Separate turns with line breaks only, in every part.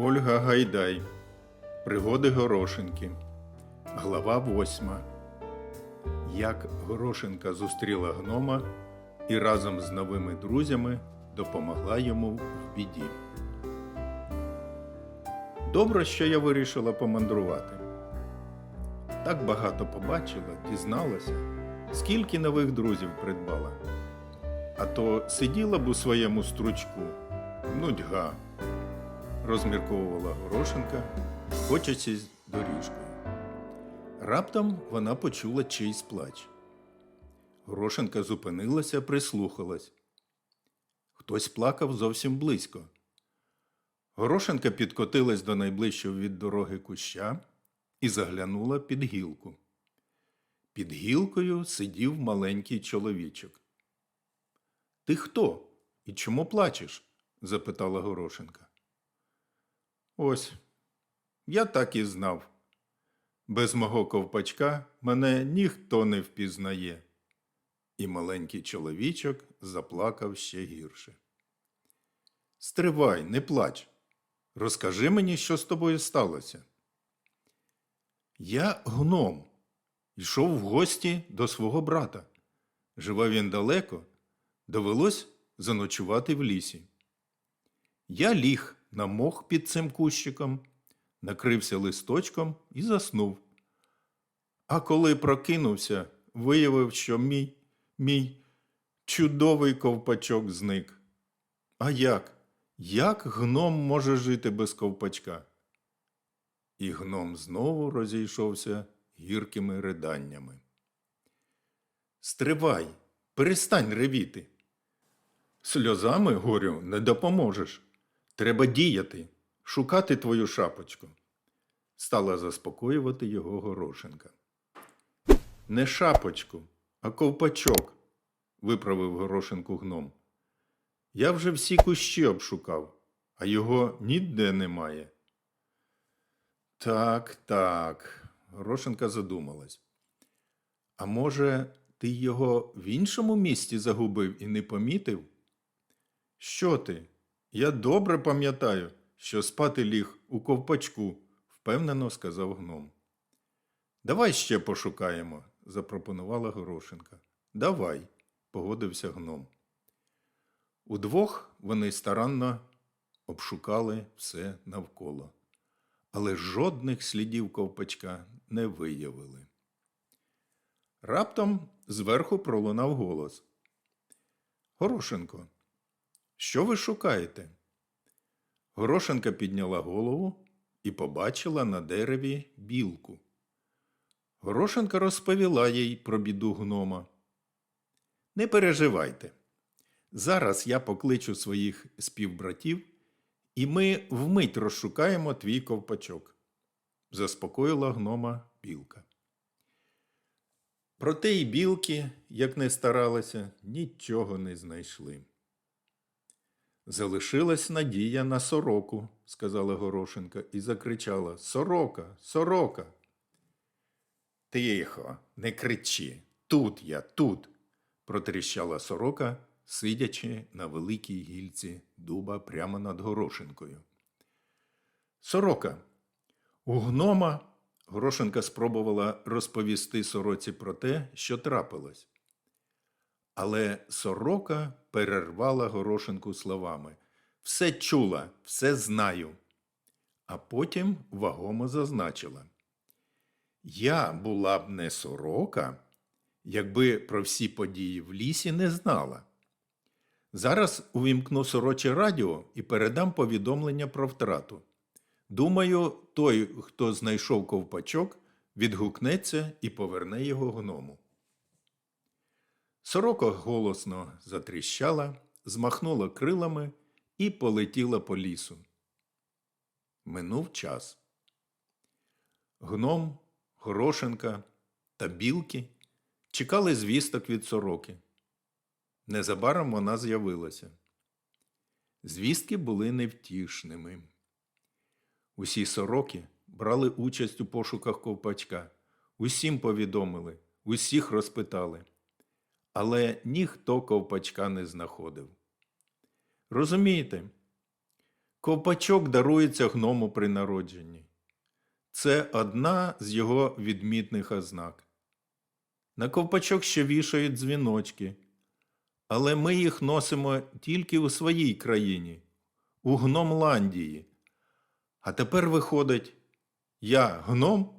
Ольга Гайдай. Пригоди Горошенки. Глава восьма. Як Горошенка зустріла гнома і разом з новими друзями допомогла йому в біді. Добре, що я вирішила помандрувати. Так багато побачила, дізналася, скільки нових друзів придбала. А то сиділа б у своєму стручку, нудьга розмірковувала Горошенка, хочучись доріжкою. Раптом вона почула чийсь плач. Горошенка зупинилася, прислухалась. Хтось плакав зовсім близько. Горошенка підкотилась до найближчого від дороги куща і заглянула під гілку. Під гілкою сидів маленький чоловічок. Ти хто? І чому плачеш? запитала Горошенка. Ось, я так і знав. Без мого ковпачка мене ніхто не впізнає. І маленький чоловічок заплакав ще гірше. Стривай, не плач. Розкажи мені, що з тобою сталося. Я гном. Йшов в гості до свого брата. Живе він далеко, довелось заночувати в лісі. Я ліг на мох під цим кущиком, накрився листочком і заснув. А коли прокинувся, виявив, що мій, мій чудовий ковпачок зник. А як? Як гном може жити без ковпачка? І гном знову розійшовся гіркими риданнями. Стривай, перестань ревіти. Сльозами горю не допоможеш. Треба діяти, шукати твою шапочку. Стала заспокоювати його Горошенка. Не шапочку, а ковпачок, виправив Горошенку гном. Я вже всі кущі обшукав, а його ніде немає. Так, так, Горошенка задумалась. А може, ти його в іншому місті загубив і не помітив? Що ти? Я добре пам'ятаю, що спати ліг у ковпачку, впевнено сказав гном. Давай ще пошукаємо, запропонувала Горошенка. Давай, погодився гном. Удвох вони старанно обшукали все навколо, але жодних слідів ковпачка не виявили. Раптом зверху пролунав голос. Горошенко, що ви шукаєте? Горошенка підняла голову і побачила на дереві білку. Горошенка розповіла їй про біду гнома. Не переживайте. Зараз я покличу своїх співбратів, і ми вмить розшукаємо твій ковпачок, заспокоїла гнома білка. Проте й білки, як не старалися, нічого не знайшли. Залишилась надія на сороку, сказала Горошенка і закричала Сорока, сорока. Тихо, не кричи. Тут я, тут, протріщала сорока, сидячи на великій гільці дуба прямо над Горошенкою. Сорока. У гнома Горошенка спробувала розповісти сороці про те, що трапилось. Але сорока перервала горошинку словами Все чула, все знаю. А потім вагомо зазначила. Я була б не сорока, якби про всі події в лісі не знала. Зараз увімкну сороче радіо і передам повідомлення про втрату. Думаю, той, хто знайшов ковпачок, відгукнеться і поверне його гному. Сорока голосно затріщала, змахнула крилами і полетіла по лісу. Минув час. Гном, Горошенка та білки чекали звісток від сороки. Незабаром вона з'явилася. Звістки були невтішними. Усі сороки брали участь у пошуках ковпачка, усім повідомили, усіх розпитали але ніхто ковпачка не знаходив. Розумієте, Ковпачок дарується гному при народженні. Це одна з його відмітних ознак. На ковпачок ще вішають дзвіночки, але ми їх носимо тільки у своїй країні, у Гномландії. А тепер виходить, я гном,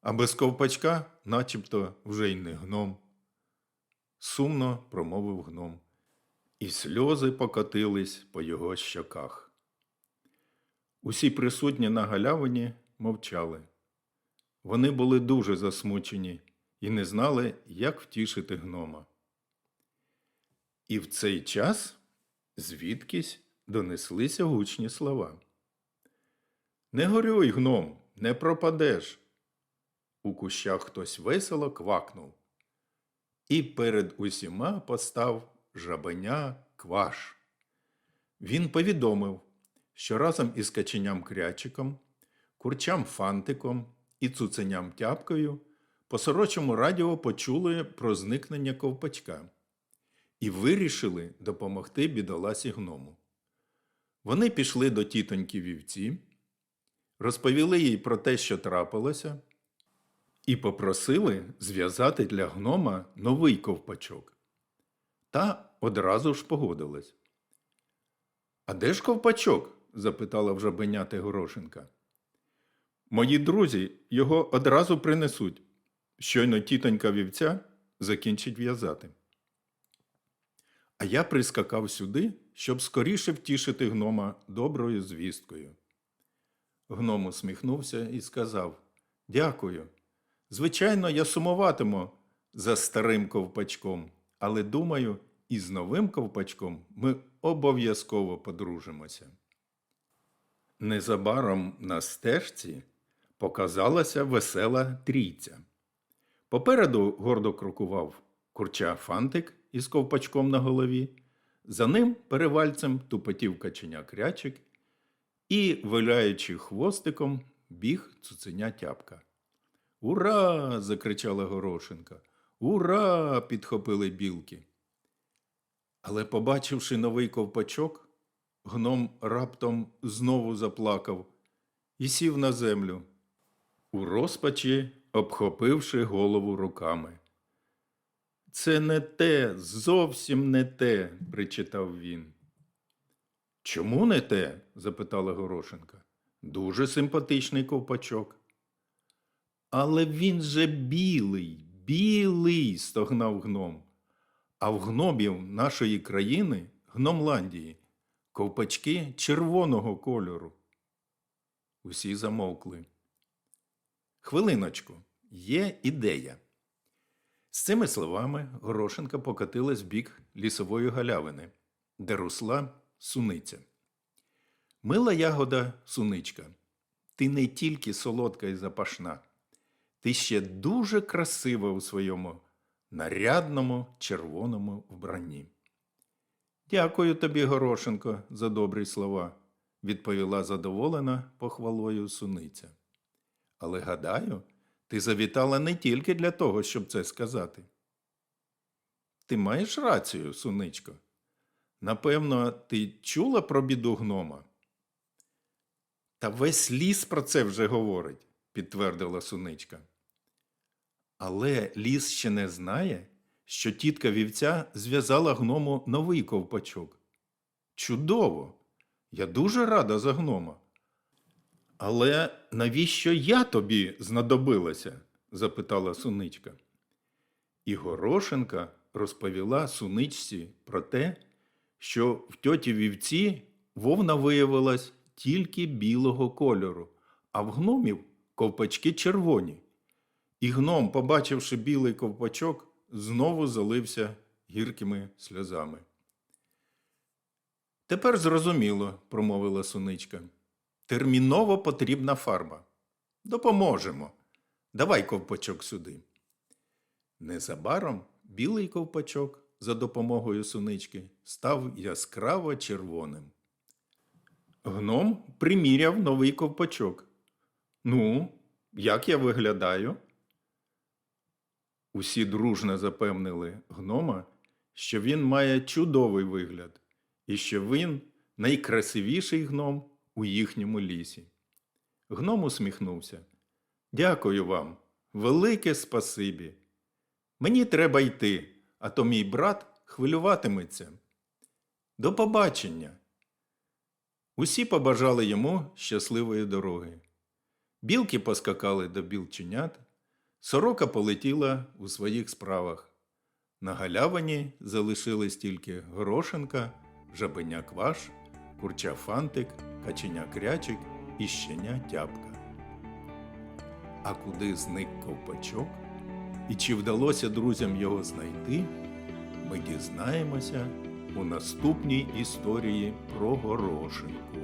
а без ковпачка начебто вже й не гном. Сумно промовив гном, і сльози покотились по його щоках. Усі присутні на галявині мовчали. Вони були дуже засмучені і не знали, як втішити гнома. І в цей час звідкись донеслися гучні слова. Не горюй, гном, не пропадеш. У кущах хтось весело квакнув. І перед усіма постав жабеня кваш. Він повідомив, що разом із каченям крячиком, курчам фантиком і цуценям тяпкою по сорочому радіо почули про зникнення ковпачка і вирішили допомогти бідоласі гному. Вони пішли до тітоньки вівці, розповіли їй про те, що трапилося, і попросили зв'язати для гнома новий ковпачок. Та одразу ж погодилась. А де ж ковпачок? запитала в жабеняти Горошенка. Мої друзі його одразу принесуть. Щойно тітонька вівця закінчить в'язати. А я прискакав сюди, щоб скоріше втішити гнома доброю звісткою. Гном усміхнувся і сказав Дякую. Звичайно, я сумуватиму за старим ковпачком, але думаю, і з новим ковпачком ми обов'язково подружимося. Незабаром на стежці показалася весела трійця. Попереду гордо крокував курча фантик із ковпачком на голові, за ним перевальцем тупотів каченя крячик і, виляючи хвостиком, біг цуценя тяпка. Ура! закричала Горошенка. Ура! підхопили білки. Але, побачивши новий ковпачок, гном раптом знову заплакав і сів на землю, у розпачі обхопивши голову руками. Це не те, зовсім не те, причитав він. Чому не те? запитала Горошенка. Дуже симпатичний ковпачок. Але він же білий, білий, стогнав гном. А в гномів нашої країни, гномландії, ковпачки червоного кольору. Усі замовкли. Хвилиночку, є ідея. З цими словами Горошенка покотилась в бік лісової галявини, де росла суниця. Мила ягода суничка, ти не тільки солодка і запашна, ти ще дуже красива у своєму нарядному червоному вбранні. Дякую тобі, Горошенко, за добрі слова, відповіла задоволена похвалою суниця. Але гадаю, ти завітала не тільки для того, щоб це сказати. Ти маєш рацію, суничко. Напевно, ти чула про біду гнома? Та весь ліс про це вже говорить, підтвердила суничка. Але ліс ще не знає, що тітка вівця зв'язала гному новий ковпачок. Чудово! Я дуже рада за гнома. Але навіщо я тобі знадобилася? запитала суничка. І Горошенка розповіла суничці про те, що в тьоті вівці вовна виявилась тільки білого кольору, а в гномів ковпачки червоні. І гном, побачивши білий ковпачок, знову залився гіркими сльозами. Тепер зрозуміло, промовила суничка. Терміново потрібна фарба. Допоможемо. Давай ковпачок сюди. Незабаром білий ковпачок за допомогою сунички став яскраво червоним. Гном приміряв новий ковпачок. Ну, як я виглядаю? Усі дружно запевнили гнома, що він має чудовий вигляд і що він найкрасивіший гном у їхньому лісі. Гном усміхнувся. Дякую вам, велике спасибі. Мені треба йти, а то мій брат хвилюватиметься. До побачення. Усі побажали йому щасливої дороги. Білки поскакали до білченят, сорока полетіла у своїх справах. На галявині залишились тільки горошинка, жабеня кваш, курча фантик, каченя крячик і щеня тяпка. А куди зник ковпачок? І чи вдалося друзям його знайти? Ми дізнаємося у наступній історії про горошинку.